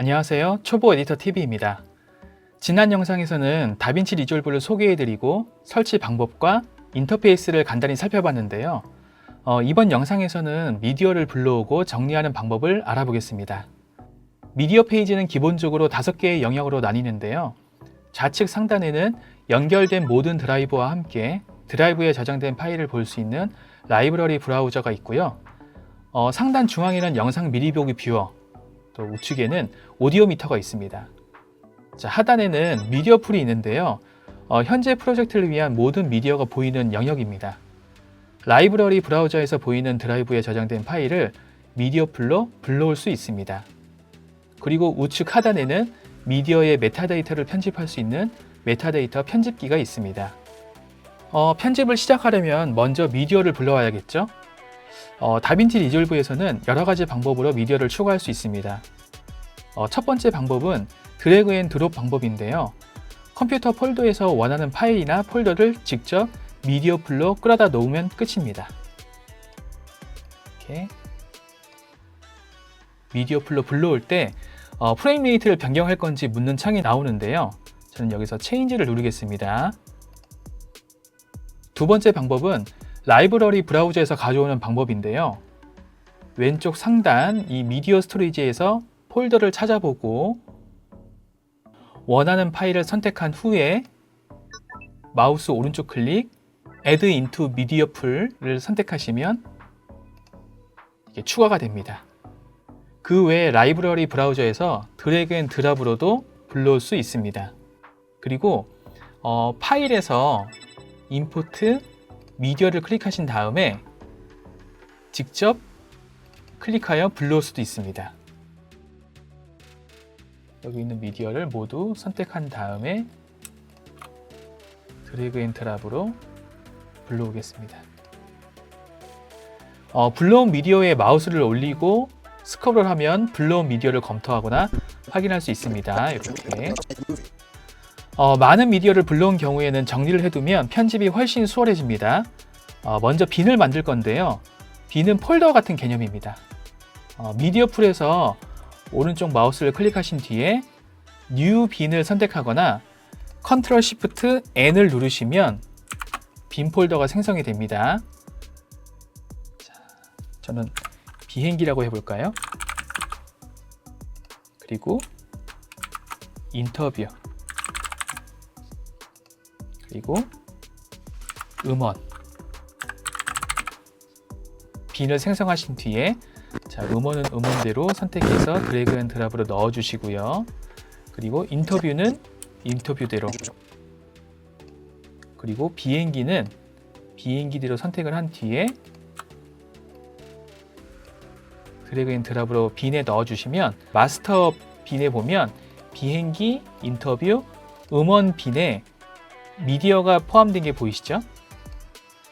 안녕하세요. 초보 에디터 TV입니다. 지난 영상에서는 다빈치 리졸브를 소개해드리고 설치 방법과 인터페이스를 간단히 살펴봤는데요. 어, 이번 영상에서는 미디어를 불러오고 정리하는 방법을 알아보겠습니다. 미디어 페이지는 기본적으로 다섯 개의 영역으로 나뉘는데요. 좌측 상단에는 연결된 모든 드라이브와 함께 드라이브에 저장된 파일을 볼 수 있는 라이브러리 브라우저가 있고요. 어, 상단 중앙에는 영상 미리 보기 뷰어, 또 우측에는 오디오 미터가 있습니다. 자, 하단에는 미디어 풀이 있는데요. 어, 현재 프로젝트를 위한 모든 미디어가 보이는 영역입니다. 라이브러리 브라우저에서 보이는 드라이브에 저장된 파일을 미디어 풀로 불러올 수 있습니다. 그리고 우측 하단에는 미디어의 메타데이터를 편집할 수 있는 메타데이터 편집기가 있습니다. 어, 편집을 시작하려면 먼저 미디어를 불러와야겠죠? 어, 다빈치 리졸브에서는 여러 가지 방법으로 미디어를 추가할 수 있습니다. 어, 첫 번째 방법은 드래그 앤 드롭 방법인데요. 컴퓨터 폴더에서 원하는 파일이나 폴더를 직접 미디어 풀로 끌어다 놓으면 끝입니다. 이렇게 미디어 풀로 불러올 때 어, 프레임 레이트를 변경할 건지 묻는 창이 나오는데요. 저는 여기서 체인지를 누르겠습니다. 두 번째 방법은 라이브러리 브라우저에서 가져오는 방법인데요. 왼쪽 상단 이 미디어 스토리지에서 폴더를 찾아보고 원하는 파일을 선택한 후에 마우스 오른쪽 클릭 Add into Media Pool을 선택하시면 이게 추가가 됩니다. 그 외에 라이브러리 브라우저에서 드래그 앤 드랍으로도 불러올 수 있습니다. 그리고 어, 파일에서 임포트 미디어를 클릭하신 다음에 직접 클릭하여 불러올 수도 있습니다. 여기 있는 미디어를 모두 선택한 다음에 드래그 앤 드랍으로 불러오겠습니다. 어, 불러온 미디어에 마우스를 올리고 스크롤 하면 불러온 미디어를 검토하거나 확인할 수 있습니다. 이렇게. 어, 많은 미디어를 불러온 경우에는 정리를 해두면 편집이 훨씬 수월해집니다. 어, 먼저 빈을 만들 건데요. 빈은 폴더 같은 개념입니다. 어, 미디어 풀에서 오른쪽 마우스를 클릭하신 뒤에 New 빈을 선택하거나 Ctrl Shift N을 누르시면 빈 폴더가 생성이 됩니다. 자, 저는 비행기라고 해볼까요? 그리고 인터뷰 그리고 음원 빈을 생성하신 뒤에 자, 음원은 음원대로 선택해서 드래그 앤 드랍으로 넣어 주시고요. 그리고 인터뷰는 인터뷰대로 그리고 비행기는 비행기대로 선택을 한 뒤에 드래그 앤 드랍으로 빈에 넣어 주시면 마스터 빈에 보면 비행기, 인터뷰, 음원 빈에 미디어가 포함된 게 보이시죠?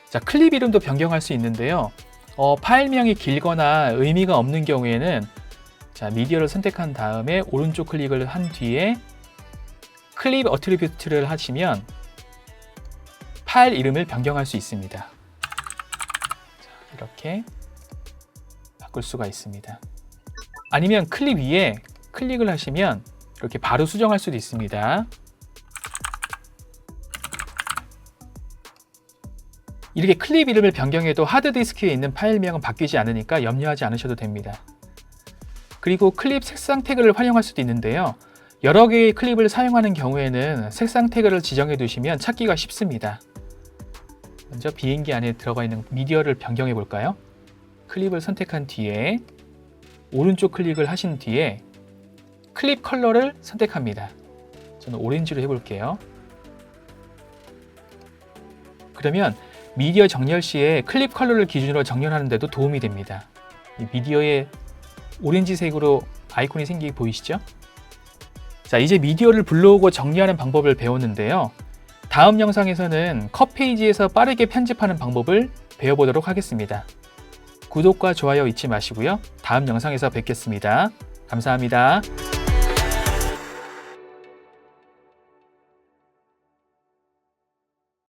자, 클립 이름도 변경할 수 있는데요. 어, 파일명이 길거나 의미가 없는 경우에는 자, 미디어를 선택한 다음에 오른쪽 클릭을 한 뒤에 클립 어트리뷰트를 하시면 파일 이름을 변경할 수 있습니다. 자, 이렇게 바꿀 수가 있습니다. 아니면 클립 위에 클릭을 하시면 이렇게 바로 수정할 수도 있습니다. 이렇게 클립 이름을 변경해도 하드디스크에 있는 파일명은 바뀌지 않으니까 염려하지 않으셔도 됩니다. 그리고 클립 색상 태그를 활용할 수도 있는데요. 여러 개의 클립을 사용하는 경우에는 색상 태그를 지정해 두시면 찾기가 쉽습니다. 먼저 비행기 안에 들어가 있는 미디어를 변경해 볼까요? 클립을 선택한 뒤에 오른쪽 클릭을 하신 뒤에 클립 컬러를 선택합니다. 저는 오렌지로 해볼게요. 그러면 미디어 정렬 시에 클립 컬러를 기준으로 정렬하는 데도 도움이 됩니다. 이 미디어에 오렌지색으로 아이콘이 생기게 보이시죠? 자, 이제 미디어를 불러오고 정리하는 방법을 배웠는데요. 다음 영상에서는 컷 페이지에서 빠르게 편집하는 방법을 배워보도록 하겠습니다. 구독과 좋아요 잊지 마시고요. 다음 영상에서 뵙겠습니다. 감사합니다.